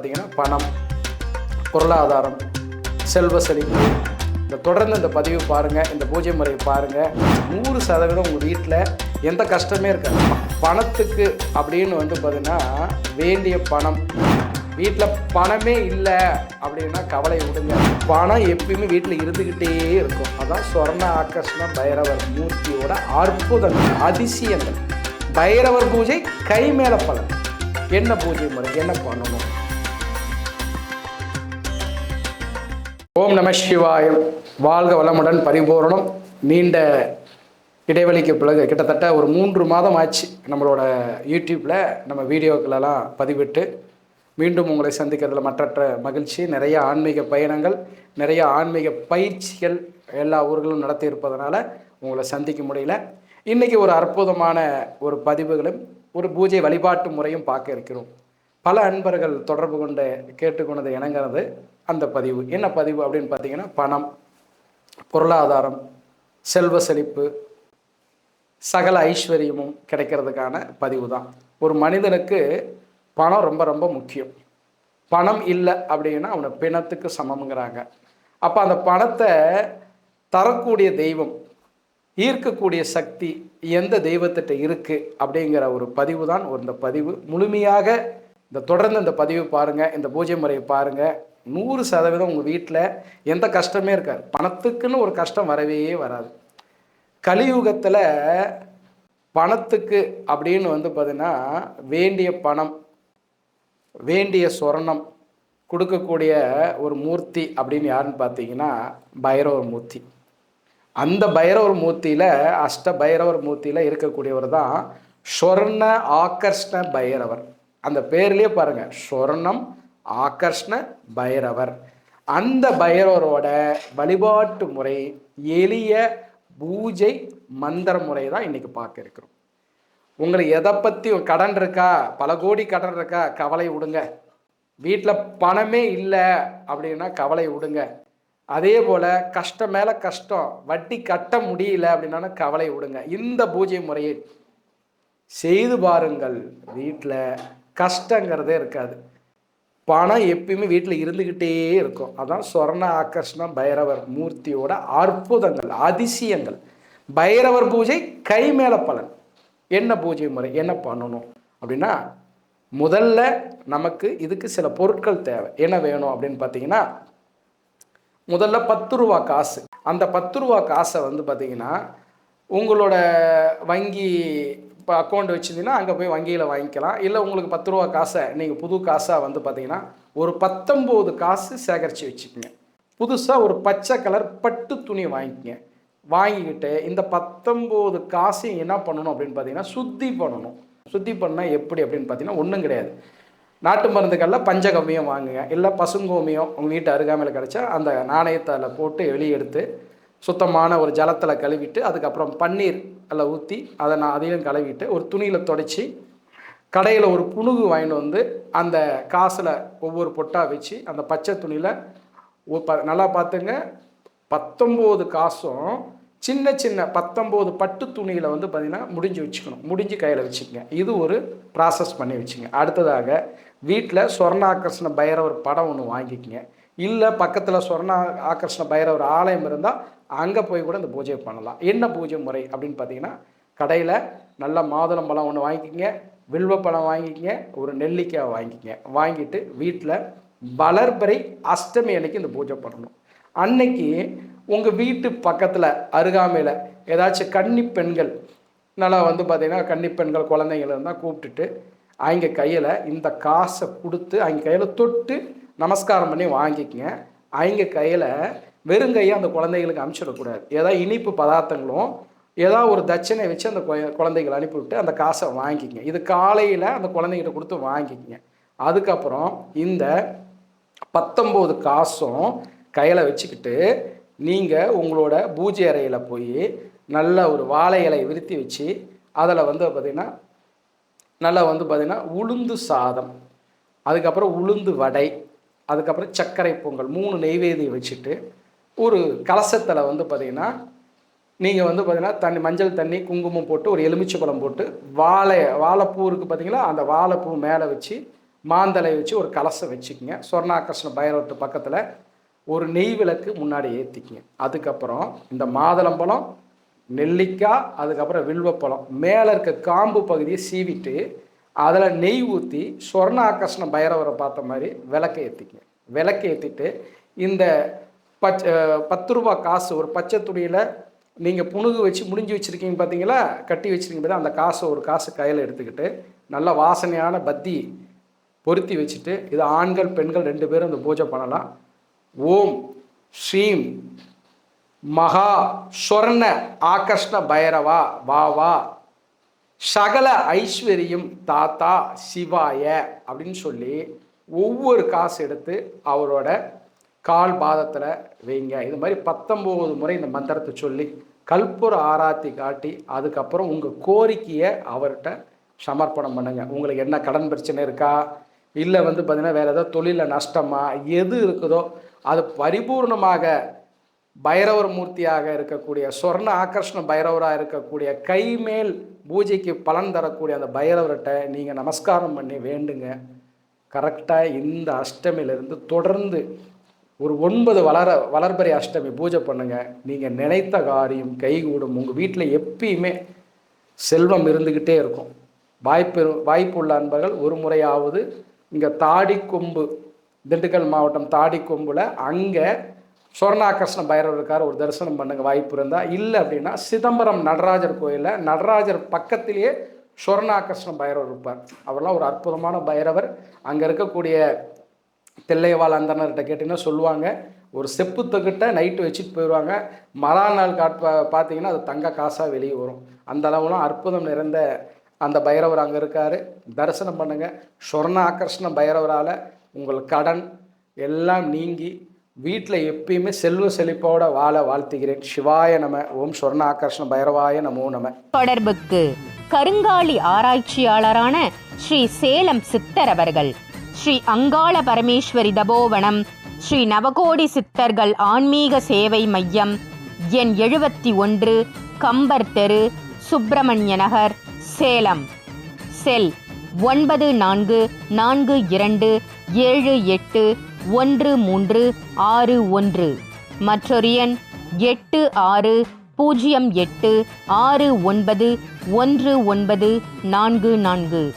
பார்த்தீங்கன்னா பணம் பொருளாதாரம் செல்வ செழிப்பு. இந்த தொடர்ந்து இந்த பதிவு பாருங்கள் இந்த பூஜை முறையை பாருங்கள் நூறு சதவீதம் உங்கள் வீட்டில் எந்த கஷ்டமே இருக்காது. பணத்துக்கு அப்படின்னு வந்து பார்த்தீங்கன்னா வேண்டிய பணம். வீட்டில் பணமே இல்லை அப்படின்னா கவலை விடுங்க. பணம் எப்பயுமே வீட்டில் இருந்துக்கிட்டே இருக்கும். அதான் சொர்ண ஆகர்ஷண பைரவர் மூர்த்தியோட அற்புதங்கள் அதிசயங்கள். பைரவர் பூஜை கை மேலே பலன். என்ன பூஜை முறை? என்ன பண்ணணும்? ஓம் நம சிவாயம் வாழ்க வளமுடன் பரிபூரணம். நீண்ட இடைவெளிக்கு பிறகு கிட்டத்தட்ட ஒரு மூன்று மாதம் ஆச்சு நம்மளோட யூடியூப்பில் நம்ம வீடியோக்களெல்லாம் பதிவிட்டு மீண்டும் உங்களை சந்திக்கிறதுல மற்றற்ற மகிழ்ச்சி. நிறைய ஆன்மீக பயணங்கள் நிறைய ஆன்மீக பயிற்சிகள் எல்லா ஊர்களும் நடத்தி இருப்பதனால உங்களை சந்திக்க முடியல. இன்றைக்கி ஒரு அற்புதமான ஒரு பதிவுகளும் ஒரு பூஜை வழிபாட்டு முறையும் பார்க்க இருக்கிறோம். பல அன்பர்கள் தொடர்பு கொண்டு கேட்டுக்கொண்டது இணங்கிறது அந்த பதிவு. என்ன பதிவு அப்படின்னு பார்த்தீங்கன்னா பணம் பொருளாதாரம் செல்வ செழிப்பு சகல ஐஸ்வர்யமும் கிடைக்கிறதுக்கான பதிவு தான். ஒரு மனிதனுக்கு பணம் ரொம்ப ரொம்ப முக்கியம். பணம் இல்லை அப்படின்னா அவனை பிணத்துக்கு சமம்ங்கிறாங்க. அப்போ அந்த பணத்தை தரக்கூடிய தெய்வம் ஈர்க்கக்கூடிய சக்தி எந்த தெய்வத்திட்ட இருக்குது அப்படிங்கிற ஒரு பதிவு தான். ஒரு இந்த பதிவு முழுமையாக இந்த தொடர்ந்து இந்த பதிவு பாருங்கள் இந்த பூஜை முறையை பாருங்கள் நூறு சதவீதம் உங்கள் வீட்டில் எந்த கஷ்டமே இருக்காது. பணத்துக்குன்னு ஒரு கஷ்டம் வரவே வராது. கலியுகத்தில் பணத்துக்கு அப்படின்னு வந்து பார்த்தீங்கன்னா வேண்டிய பணம் வேண்டிய சொர்ணம் கொடுக்கக்கூடிய ஒரு மூர்த்தி அப்படின்னு யாருன்னு பார்த்தீங்கன்னா பைரவர் மூர்த்தி. அந்த பைரவர் மூர்த்தியில் அஷ்ட பைரவர் மூர்த்தியில் இருக்கக்கூடியவர் தான் ஸ்வர்ண ஆகர்ஷ்ண பைரவர். அந்த பேர்லேயே பாருங்க. ஸ்வர்ணம் ஆகர்ஷ்ண பைரவர். அந்த பைரவரோட வழிபாட்டு முறை எளிய பூஜை மந்திர முறை தான் இன்னைக்கு பார்க்க இருக்கிறோம். உங்களுக்கு எதை பற்றி கடன் இருக்கா? பல கோடி கடன் இருக்கா? கவலை விடுங்க. வீட்டில் பணமே இல்லை அப்படின்னா கவலை விடுங்க. அதே போல் கஷ்டம் மேலே கஷ்டம் வட்டி கட்ட முடியல அப்படின்னா கவலை விடுங்க. இந்த பூஜை முறையை செய்து பாருங்கள் வீட்டில் கஷ்டங்கிறதே இருக்காது. பணம் எப்பயுமே வீட்டில் இருந்துக்கிட்டே இருக்கும். அதான் சொர்ண ஆகர்ஷணம் பைரவர் மூர்த்தியோட அற்புதங்கள் அதிசயங்கள். பைரவர் பூஜை கை மேலே பலன். என்ன பூஜை முறை? என்ன பண்ணணும்? அப்படின்னா முதல்ல நமக்கு இதுக்கு சில பொருட்கள் தேவை. என்ன வேணும் அப்படின்னு பார்த்தீங்கன்னா முதல்ல பத்து ரூபா காசு. அந்த பத்து ரூபா காசை வந்து பார்த்தீங்கன்னா உங்களோட வங்கி இப்போ அக்கௌண்ட் வச்சுருந்தீங்கன்னா அங்கே போய் வங்கியில் வாங்கிக்கலாம். இல்லை உங்களுக்கு பத்து ரூபா காசை நீங்கள் புது காசாக வந்து பார்த்தீங்கன்னா ஒரு பத்தொம்போது காசு சேகரித்து வச்சுக்கோங்க. புதுசாக ஒரு பச்சை கலர் பட்டு துணி வாங்கிக்கங்க. வாங்கிக்கிட்டு இந்த பத்தொம்போது காசையும் என்ன பண்ணணும் அப்படின்னு பார்த்தீங்கன்னா சுத்தி பண்ணணும். சுத்தி பண்ணால் எப்படி அப்படின்னு பார்த்தீங்கன்னா ஒன்றும் கிடையாது. நாட்டு மருந்துகளில் பஞ்சகவ்யம் வாங்குங்க. இல்லை பசுங்கோமியம் உங்கள் வீட்டு அருகாமையில் கிடச்சா அந்த நாணயத்தை அதில் போட்டு வெளியே எடுத்து சுத்தமான ஒரு ஜலத்தில் கழுவிட்டு அதுக்கப்புறம் பன்னீர் அதில் ஊற்றி அதை நான் அதையும் கழுவிட்டு ஒரு துணியில் தொடச்சி கடையில் ஒரு புணுகு வாங்கிட்டு வந்து அந்த காசில் ஒவ்வொரு பொட்டாக வச்சு அந்த பச்சை துணியில் நல்லா பார்த்துங்க. பத்தொம்போது காசும் சின்ன சின்ன பத்தொம்போது பட்டு துணியில் வந்து பார்த்திங்கன்னா முடிஞ்சு வச்சுக்கணும். முடிஞ்சு கையில் வச்சுக்கோங்க. இது ஒரு ப்ராசஸ் பண்ணி வச்சுங்க அடுத்ததாக வீட்டில் சொர்ண ஆகர்ஷண பைரவர் படம் ஒன்று வாங்கிக்கோங்க. இல்லை பக்கத்தில் சொர்ண ஆகர்ஷண பைரவர் ஆலயம் இருந்தால் அங்கே போய் கூட இந்த பூஜையை பண்ணலாம். என்ன பூஜை முறை அப்படின்னு பார்த்தீங்கன்னா கடையில் நல்ல மாதுளம் பழம் ஒன்று வாங்கிக்கிங்க வில்வ பழம் வாங்கிக்கங்க ஒரு நெல்லிக்காய் வாங்கிக்கிங்க. வாங்கிட்டு வீட்டில் வளர்பறை அஷ்டமி அன்னைக்கு இந்த பூஜை பண்ணணும். அன்னைக்கு உங்கள் வீட்டு பக்கத்தில் அருகாமையில் ஏதாச்சும் கன்னி பெண்கள் நல்லா வந்து பார்த்திங்கன்னா கன்னி பெண்கள் குழந்தைங்கள இருந்தால் கூப்பிட்டுட்டு அவங்க கையில் இந்த காசை கொடுத்து அவங்க கையில் தொட்டு நமஸ்காரம் பண்ணி வாங்கிக்கங்க. அவங்க கையில் வெறுங்கையை அந்த குழந்தைகளுக்கு அனுப்பிச்சிடக்கூடாது. ஏதாவது இனிப்பு பதார்த்தங்களும் ஏதாவது ஒரு தட்சணை வச்சு அந்த குழந்தைகளை அனுப்பிவிட்டு அந்த காசை வாங்கிக்கங்க. இது காலையில் அந்த குழந்தைகிட்ட கொடுத்து வாங்கிக்கங்க. அதுக்கப்புறம் இந்த பத்தொம்போது காசும் கையில் வச்சுக்கிட்டு நீங்கள் உங்களோட பூஜை அறையில் போய் நல்ல ஒரு வாழை இலை விருத்தி வச்சு அதில் வந்து பார்த்திங்கன்னா நல்லா வந்து பார்த்திங்கன்னா உளுந்து சாதம் அதுக்கப்புறம் உளுந்து வடை அதுக்கப்புறம் சர்க்கரை பொங்கல் மூணு நெய்வேதியம் வச்சுட்டு ஒரு கலசத்தில் வந்து பார்த்திங்கன்னா நீங்கள் வந்து பார்த்தீங்கன்னா தண்ணி மஞ்சள் தண்ணி குங்குமம் போட்டு ஒரு எலுமிச்சை பழம் போட்டு வாழை வாழைப்பூ இருக்குது பார்த்தீங்களா அந்த வாழைப்பூ மேலே வச்சு மாந்தலை வச்சு ஒரு கலசம் வச்சுக்கோங்க. சொர்ணாகர்ஷ்ண பைரவத்து பக்கத்தில் ஒரு நெய் விளக்கு முன்னாடி ஏற்றிக்கிங்க அதுக்கப்புறம் இந்த மாதுளம்பழம் நெல்லிக்காய் அதுக்கப்புறம் வில்வப்பழம் மேலே இருக்க காம்பு பகுதியை சீவிட்டு அதில் நெய் ஊற்றி சொர்ண ஆகர்ஷண பைரவரை பார்த்த மாதிரி விளக்கை ஏற்றிக்கங்க விளக்கை ஏற்றிட்டு இந்த பச்சை பத்து ரூபா காசு ஒரு பச்சை துணியில் நீங்கள் புணுகு வச்சு முடிஞ்சு வச்சுருக்கீங்க பார்த்தீங்களா கட்டி வச்சுருக்கீங்க பார்த்தா அந்த காசை ஒரு காசு கையில் எடுத்துக்கிட்டு நல்ல வாசனையான பத்தி பொருத்தி வச்சுட்டு இது ஆண்கள் பெண்கள் ரெண்டு பேரும் அந்த பூஜை பண்ணலாம். ஓம் ஸ்ரீம் மகா சொர்ண ஆகர்ஷ்ண பைரவா வா வா. சகல ஐஸ்வர்யம் தாத்தா சிவாய அப்படின்னு சொல்லி ஒவ்வொரு காசு எடுத்து அவரோட கால் பாதத்தில் வைங்க. இது மாதிரி பத்தொம்போது முறை இந்த மந்திரத்தை சொல்லி கற்பூர ஆராத்தி காட்டி அதுக்கப்புறம் உங்கள் கோரிக்கையை அவர்கிட்ட சமர்ப்பணம் பண்ணுங்க. உங்களுக்கு என்ன கடன் பிரச்சனை இருக்கா? இல்லை வந்து பார்த்தீங்கன்னா வேறு ஏதோ தொழிலில் நஷ்டமா? எது இருக்குதோ அது பரிபூர்ணமாக பைரவர் மூர்த்தியாக இருக்கக்கூடிய சொர்ண ஆகர்ஷண பைரவராக இருக்கக்கூடிய கைமேல் பூஜைக்கு பலன் தரக்கூடிய அந்த பைரவர்கிட்ட நீங்கள் நமஸ்காரம் பண்ணி வேண்டுங்க. கரெக்டாக இந்த அஷ்டமியிலிருந்து தொடர்ந்து ஒரு ஒன்பது வளர வளர்பறை அஷ்டமி பூஜை பண்ணுங்கள் நீங்கள் நினைத்த காரியம் கைகூடும். உங்கள் வீட்டில் எப்பயுமே செல்வம் இருந்துக்கிட்டே இருக்கும். வாய்ப்பு வாய்ப்புள்ள அன்பர்கள் ஒரு முறையாவது இங்கே தாடிக்கொம்பு திண்டுக்கல் மாவட்டம் தாடிக்கொம்பில் அங்கே சொர்ணாகர்ஷ்ண பைரவர் இருக்கார் ஒரு தரிசனம் பண்ணுங்க வாய்ப்பு இருந்தால் இல்லை அப்படின்னா சிதம்பரம் நடராஜர் கோயிலில் நடராஜர் பக்கத்திலேயே சொர்ணாகர்ஷ்ண பைரவர் இருப்பார். அவர்லாம் ஒரு அற்புதமான பைரவர். அங்கே இருக்கக்கூடிய தில்லைவாழ் அந்தனர்கிட்ட கேட்டிங்கன்னா சொல்லுவாங்க. ஒரு செப்பு தகிட்ட நைட்டு வச்சுட்டு போயிடுவாங்க மறா நாள் காட் பார்த்தீங்கன்னா அது தங்க காசாக வெளியே வரும். அந்த அளவுலாம் அற்புதம் நிறைந்த அந்த பைரவர் அங்கே இருக்கார். தரிசனம் பண்ணுங்கள் சொர்ண ஆக்கர்ஷண பைரவரால் உங்கள் கடன் எல்லாம் நீங்கி வீட்டில் எப்பயுமே செல்வ செழிப்போட வாழ வாழ்த்துகிறேன். சிவாய நம. ஓம் சொர்ண ஆகர்ஷ்ண பைரவாய நமோ நம. தொடர்புக்கு கருங்காலி ஆராய்ச்சியாளரான ஸ்ரீ சேலம் சித்தர் அவர்கள். ஸ்ரீ அங்காள பரமேஸ்வரி தபோவனம். ஸ்ரீ நவகோடி சித்தர்கள் ஆன்மீக சேவை மையம். எண் எழுபத்தி ஒன்று கம்பர் தெரு சுப்பிரமணிய நகர் சேலம். செல் ஒன்பது நான்கு நான்கு இரண்டு ஏழு எட்டு ஒன்று மூன்று ஆறு ஒன்று. மற்றொரு எண் எட்டு ஆறு பூஜ்ஜியம் எட்டு ஆறு ஒன்பது ஒன்று ஒன்பது நான்கு நான்கு.